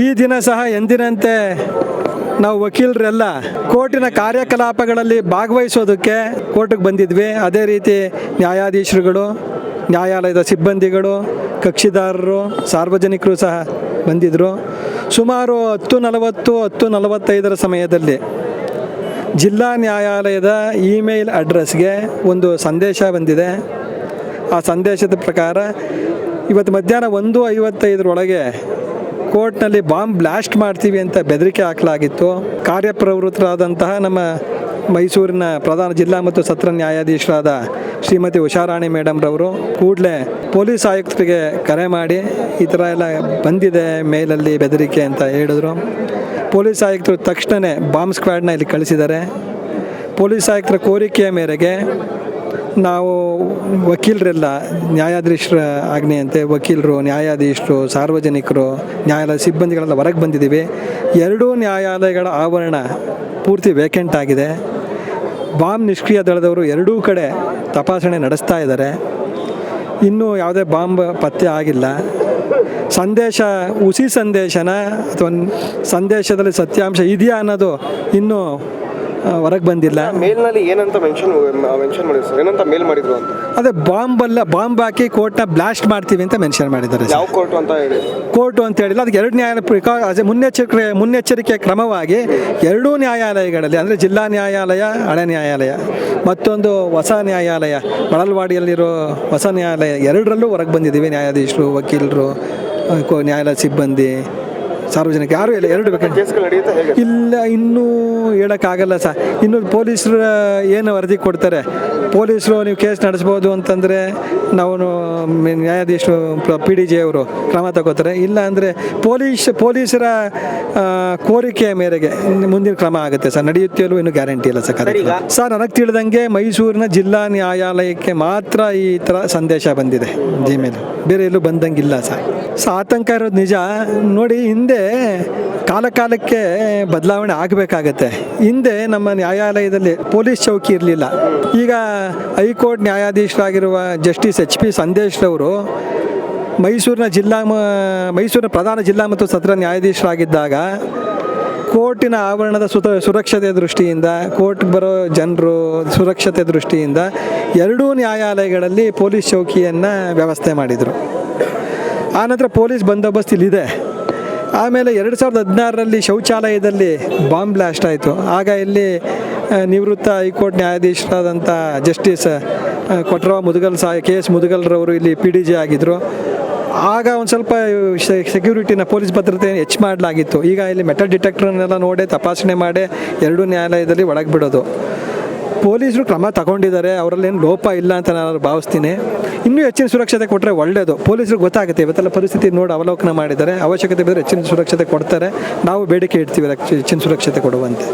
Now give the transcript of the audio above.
ಈ ದಿನ ಸಹ ಎಂದಿನಂತೆ ನಾವು ವಕೀಲರೆಲ್ಲ, ಕೋರ್ಟಿನ ಕಾರ್ಯಕಲಾಪಗಳಲ್ಲಿ ಭಾಗವಹಿಸೋದಕ್ಕೆ ಕೋರ್ಟಿಗೆ ಬಂದಿದ್ವಿ. ಅದೇ ರೀತಿ ನ್ಯಾಯಾಧೀಶರುಗಳು, ನ್ಯಾಯಾಲಯದ ಸಿಬ್ಬಂದಿಗಳು, ಕಕ್ಷಿದಾರರು, ಸಾರ್ವಜನಿಕರು ಸಹ ಬಂದಿದ್ದರು ಸುಮಾರು ಹತ್ತು ನಲವತ್ತು, ಹತ್ತು ನಲವತ್ತೈದರ ಸಮಯದಲ್ಲಿ ಜಿಲ್ಲಾ ನ್ಯಾಯಾಲಯದ ಇಮೇಲ್ ಅಡ್ರೆಸ್ಗೆ ಒಂದು ಸಂದೇಶ ಬಂದಿದೆ. ಆ ಸಂದೇಶದ ಪ್ರಕಾರ ಇವತ್ತು ಮಧ್ಯಾಹ್ನ ಒಂದು ಐವತ್ತೈದರೊಳಗೆ ಕೋರ್ಟ್ನಲ್ಲಿ ಬಾಂಬ್ ಬ್ಲಾಸ್ಟ್ ಮಾಡ್ತೀವಿ ಅಂತ ಬೆದರಿಕೆ ಹಾಕಲಾಗಿತ್ತು. ಕಾರ್ಯಪ್ರವೃತ್ತರಾದಂತಹ ನಮ್ಮ ಮೈಸೂರಿನ ಪ್ರಧಾನ ಜಿಲ್ಲಾ ಮತ್ತು ಸತ್ರ ನ್ಯಾಯಾಧೀಶರಾದ ಶ್ರೀಮತಿ ಉಷಾರಾಣಿ ಮೇಡಮ್ರವರು ಕೂಡಲೇ ಪೊಲೀಸ್ ಆಯುಕ್ತರಿಗೆ ಕರೆ ಮಾಡಿ ಈ ಥರ ಎಲ್ಲ ಬಂದಿದೆ, ಮೇಲಲ್ಲಿ ಬೆದರಿಕೆ ಅಂತ ಹೇಳಿದ್ರು. ಪೊಲೀಸ್ ಆಯುಕ್ತರು ತಕ್ಷಣವೇ ಬಾಂಬ್ ಸ್ಕ್ವಾಡ್ನ ಇಲ್ಲಿ ಕಳಿಸಿದ್ದಾರೆ. ಪೊಲೀಸ್ ಆಯುಕ್ತರ ಕೋರಿಕೆಯ ಮೇರೆಗೆ ನಾವು ವಕೀಲರೆಲ್ಲ ನ್ಯಾಯಾಧೀಶರ ಆಜ್ಞೆಯಂತೆ ವಕೀಲರು, ನ್ಯಾಯಾಧೀಶರು, ಸಾರ್ವಜನಿಕರು, ನ್ಯಾಯಾಲಯ ಸಿಬ್ಬಂದಿಗಳೆಲ್ಲ ಹೊರಗೆ ಬಂದಿದ್ದೀವಿ. ಎರಡೂ ನ್ಯಾಯಾಲಯಗಳ ಆವರಣ ಪೂರ್ತಿ ವೇಕೆಂಟ್ ಆಗಿದೆ. ಬಾಂಬ್ ನಿಷ್ಕ್ರಿಯ ದಳದವರು ಎರಡೂ ಕಡೆ ತಪಾಸಣೆ ನಡೆಸ್ತಾ ಇದ್ದಾರೆ. ಇನ್ನೂ ಯಾವುದೇ ಬಾಂಬ್ ಪತ್ತೆ ಆಗಿಲ್ಲ. ಸಂದೇಶ ಹುಸಿ ಸಂದೇಶನ ಅಥವಾ ಸಂದೇಶದಲ್ಲಿ ಸತ್ಯಾಂಶ ಇದೆಯಾ ಅನ್ನೋದು ಇನ್ನೂ ಹೊರಗೆ ಬಂದಿಲ್ಲ. ಮೇಲ್ನಲ್ಲಿ ಏನಂತ ಮೆನ್ಷನ್ ಮೆನ್ಷನ್ ಮಾಡಿದ್ರು ಸರ್ ಏನಂತ ಮೇಲ್ ಮಾಡಿದ್ರು ಅಂತ? ಅದೇ ಬಾಂಬಲ್ಲ ಬಾಂಬ್ ಹಾಕಿ ಕೋರ್ಟ್ನ ಬ್ಲಾಸ್ಟ್ ಮಾಡ್ತೀವಿ ಅಂತ ಮೆನ್ಷನ್ ಮಾಡಿದ್ದಾರೆ ಯಾವ ಕೋರ್ಟ್ ಅಂತ ಹೇಳಿ? ಕೋರ್ಟು ಅಂತ ಹೇಳಿಲ್ಲ. ಅದಕ್ಕೆ ಎರಡು ನ್ಯಾಯಾಲಯ ಪ್ರಿಕಾ ಮುನ್ನೆಚ್ಚರಿಕೆ ಮುನ್ನೆಚ್ಚರಿಕೆ ಕ್ರಮವಾಗಿ ಎರಡೂ ನ್ಯಾಯಾಲಯಗಳಲ್ಲಿ ಅಂದರೆ ಜಿಲ್ಲಾ ನ್ಯಾಯಾಲಯ ಹಳೆ ನ್ಯಾಯಾಲಯ ಮತ್ತೊಂದು ಹೊಸ ನ್ಯಾಯಾಲಯ ಬಳಲ್ವಾಡಿಯಲ್ಲಿರೋ ಹೊಸ ನ್ಯಾಯಾಲಯ ಎರಡರಲ್ಲೂ ಹೊರಗೆ ಬಂದಿದ್ದೀವಿ ನ್ಯಾಯಾಧೀಶರು ವಕೀಲರು ನ್ಯಾಯಾಲಯ ಸಿಬ್ಬಂದಿ. ಸಾರ್ವಜನಿಕ ಯಾರು ಇಲ್ಲ ಎರಡು ಬೇಕು? ಇಲ್ಲ ಇನ್ನೂ ಹೇಳೋಕ್ಕಾಗಲ್ಲ ಸರ್. ಇನ್ನು ಪೊಲೀಸರು ಏನು ವರದಿ ಕೊಡ್ತಾರೆ? ಪೊಲೀಸರು ನೀವು ಕೇಸ್ ನಡೆಸ್ಬೋದು ಅಂತಂದರೆ ನಾವು ನ್ಯಾಯಾಧೀಶರು ಪಿ ಡಿ ಜೆ ಅವರು ಕ್ರಮ ತಗೋತಾರೆ. ಇಲ್ಲ ಅಂದರೆ ಪೊಲೀಸ್ ಪೊಲೀಸರ ಕೋರಿಕೆಯ ಮೇರೆಗೆ ಮುಂದಿನ ಕ್ರಮ ಆಗುತ್ತೆ ಸರ್. ನಡೆಯುತ್ತೆ ಇನ್ನು ಇನ್ನೂ ಗ್ಯಾರಂಟಿ ಇಲ್ಲ ಸರ್. ಸರ್ ನನಗೆ ತಿಳಿದಂಗೆ ಮೈಸೂರಿನ ಜಿಲ್ಲಾ ನ್ಯಾಯಾಲಯಕ್ಕೆ ಮಾತ್ರ ಈ ಥರ ಸಂದೇಶ ಬಂದಿದೆ. ಜಿಮೇಲ್ ಬೇರೆ ಎಲ್ಲೂ ಬಂದಂಗಿಲ್ಲ ಸರ್. ಸೊ ಆತಂಕ ಇರೋದು ನಿಜ. ನೋಡಿ, ಹಿಂದೆ ಕಾಲ ಕಾಲಕ್ಕೆ ಬದಲಾವಣೆ ಆಗಬೇಕಾಗತ್ತೆ. ಹಿಂದೆ ನಮ್ಮ ನ್ಯಾಯಾಲಯದಲ್ಲಿ ಪೊಲೀಸ್ ಚೌಕಿ ಇರಲಿಲ್ಲ. ಈಗ ಹೈಕೋರ್ಟ್ ನ್ಯಾಯಾಧೀಶರಾಗಿರುವ ಜಸ್ಟಿಸ್ ಎಚ್ ಪಿ ಸಂದೇಶ್ರವರು ಮೈಸೂರಿನ ಜಿಲ್ಲಾ ಮೈಸೂರಿನ ಪ್ರಧಾನ ಜಿಲ್ಲಾ ಮತ್ತು ಸತ್ರ ನ್ಯಾಯಾಧೀಶರಾಗಿದ್ದಾಗ ಕೋರ್ಟಿನ ಆವರಣದ ಸುತ, ಸುರಕ್ಷತೆ ದೃಷ್ಟಿಯಿಂದ ಕೋರ್ಟ್ಗೆ ಬರೋ ಜನರು ಸುರಕ್ಷತೆ ದೃಷ್ಟಿಯಿಂದ ಎರಡೂ ನ್ಯಾಯಾಲಯಗಳಲ್ಲಿ ಪೊಲೀಸ್ ಚೌಕಿಯನ್ನು ವ್ಯವಸ್ಥೆ ಮಾಡಿದರು. ಆನಂತರ ಪೊಲೀಸ್ ಬಂದೋಬಸ್ತ್ ಇಲ್ಲಿದೆ. ಆಮೇಲೆ ಎರಡು ಸಾವಿರದ ಹದಿನಾರರಲ್ಲಿ ಶೌಚಾಲಯದಲ್ಲಿ ಬಾಂಬ್ ಬ್ಲಾಸ್ಟ್ ಆಯಿತು. ಆಗ ಇಲ್ಲಿ ನಿವೃತ್ತ ಹೈಕೋರ್ಟ್ ನ್ಯಾಯಾಧೀಶರಾದಂಥ ಜಸ್ಟಿಸ್ ಕೊಟ್ರವ ಮುದುಗಲ್ ಸಾ, ಕೆ ಎಸ್ ಮುದುಗಲ್ರವರು ಇಲ್ಲಿ ಪಿ ಡಿ ಜೆ ಆಗಿದ್ದರು ಆಗ ಒಂದು ಸ್ವಲ್ಪ ಸೆಕ್ಯೂರಿಟಿನ ಪೊಲೀಸ್ ಭದ್ರತೆ ಹೆಚ್ಚು ಮಾಡಲಾಗಿತ್ತು. ಈಗ ಇಲ್ಲಿ ಮೆಟಲ್ ಡಿಟೆಕ್ಟರ್ನೆಲ್ಲ ನೋಡಿ, ತಪಾಸಣೆ ಮಾಡಿ ಎರಡೂ ನ್ಯಾಯಾಲಯದಲ್ಲಿ ಒಳಗೆ ಬಿಡೋದು ಪೊಲೀಸರು ಕ್ರಮ ತಗೊಂಡಿದ್ದಾರೆ ಅವರಲ್ಲಿ ಏನು ಲೋಪ ಇಲ್ಲ ಅಂತ ನಾನು ಭಾವಿಸ್ತೀನಿ. ಇನ್ನೂ ಹೆಚ್ಚಿನ ಸುರಕ್ಷತೆ ಕೊಟ್ಟರೆ ಒಳ್ಳೆಯದು ಪೊಲೀಸರಿಗೆ ಗೊತ್ತಾಗುತ್ತೆ, ಇವತ್ತೆಲ್ಲ ಪರಿಸ್ಥಿತಿ ನೋಡಿ ಅವಲೋಕನ ಮಾಡಿದ್ದಾರೆ. ಅವಶ್ಯಕತೆ ಬಿದ್ದರೆ ಹೆಚ್ಚಿನ ಸುರಕ್ಷತೆ ಕೊಡ್ತಾರೆ. ನಾವು ಬೇಡಿಕೆ ಇಡ್ತೀವಿ, ಹೆಚ್ಚಿನ ಸುರಕ್ಷತೆ ಕೊಡುವಂತೆ.